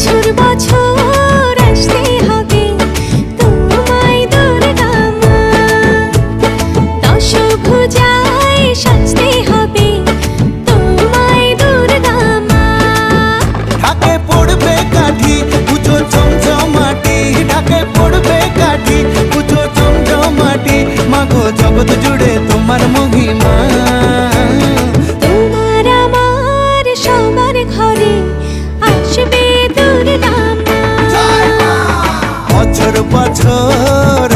বছর বছর আসতে হবে। তোমায় দুর্গা মা দশ ভুজায় সাজতে হবে। পড়বে কাঠি, পুজো জমজমাটি ঢাকে পড়বে কাঠি, পুজো জুড়ে তোমার মুখ ঝড়